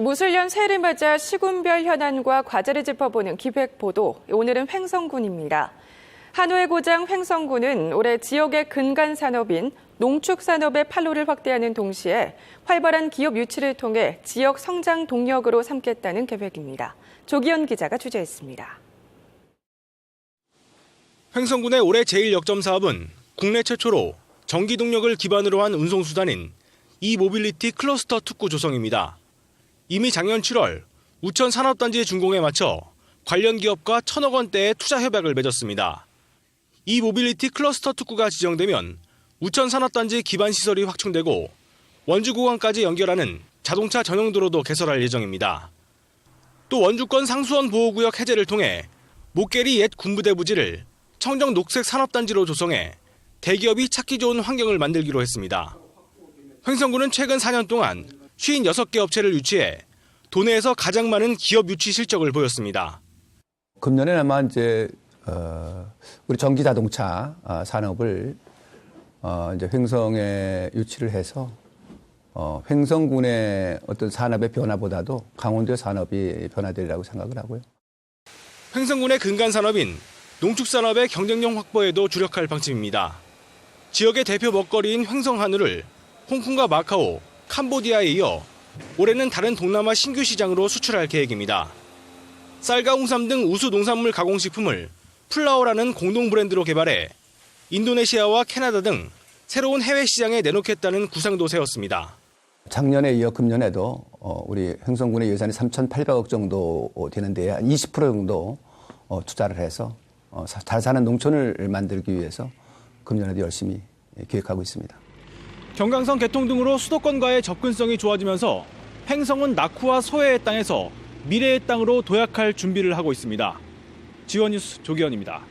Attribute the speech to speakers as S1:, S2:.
S1: 무술년 새해를 맞아 시군별 현안과 과제를 짚어보는 기획 보도. 오늘은 횡성군입니다. 한우의 고장 횡성군은 올해 지역의 근간 산업인 농축 산업의 판로를 확대하는 동시에 활발한 기업 유치를 통해 지역 성장 동력으로 삼겠다는 계획입니다. 조기현 기자가 취재했습니다.
S2: 횡성군의 올해 제1 역점 사업은 국내 최초로 전기 동력을 기반으로 한 운송수단인 이모빌리티 클러스터 특구 조성입니다. 이미 작년 7월 우천 산업단지 준공에 맞춰 관련 기업과 천억 원대의 투자 협약을 맺었습니다. 이 모빌리티 클러스터 특구가 지정되면 우천 산업단지 기반 시설이 확충되고 원주 공항까지 연결하는 자동차 전용 도로도 개설할 예정입니다. 또 원주권 상수원 보호구역 해제를 통해 목계리 옛 군부대 부지를 청정 녹색 산업단지로 조성해 대기업이 찾기 좋은 환경을 만들기로 했습니다. 횡성군은 최근 4년 동안 56개 업체를 유치해 도내에서 가장 많은 기업 유치 실적을 보였습니다.
S3: 금년에 아마 이제 어, 우리 전기 자동차 아, 산업을 어, 이제 횡성에 유치를 해서 어, 횡성군의 어떤 산업의 변화보다도 강원도 산업이 변화되리라고 생각을 하고요.
S2: 횡성군의 근간 산업인 농축산업의 경쟁력 확보에도 주력할 방침입니다. 지역의 대표 먹거리인 횡성 한우를 홍콩과 마카오, 캄보디아에 이어 올해는 다른 동남아 신규 시장으로 수출할 계획입니다. 쌀과 홍삼 등 우수 농산물 가공식품을 플라오라는 공동 브랜드로 개발해 인도네시아와 캐나다 등 새로운 해외 시장에 내놓겠다는 구상도 세웠습니다.
S3: 작년에 이어 금년에도 어, 우리 횡성군의 예산이 3,800억 정도 되는데 한 20% 정도 어, 투자를 해서 어, 사- 잘 사는 농촌을 만들기 위해서 금년에도 열심히 기획하고 있습니다.
S2: 경강선 개통 등으로 수도권과의 접근성이 좋아지면서 횡성은 낙후와 소해의 땅에서 미래의 땅으로 도약할 준비를 하고 있습니다. 지원 뉴스 조기현입니다.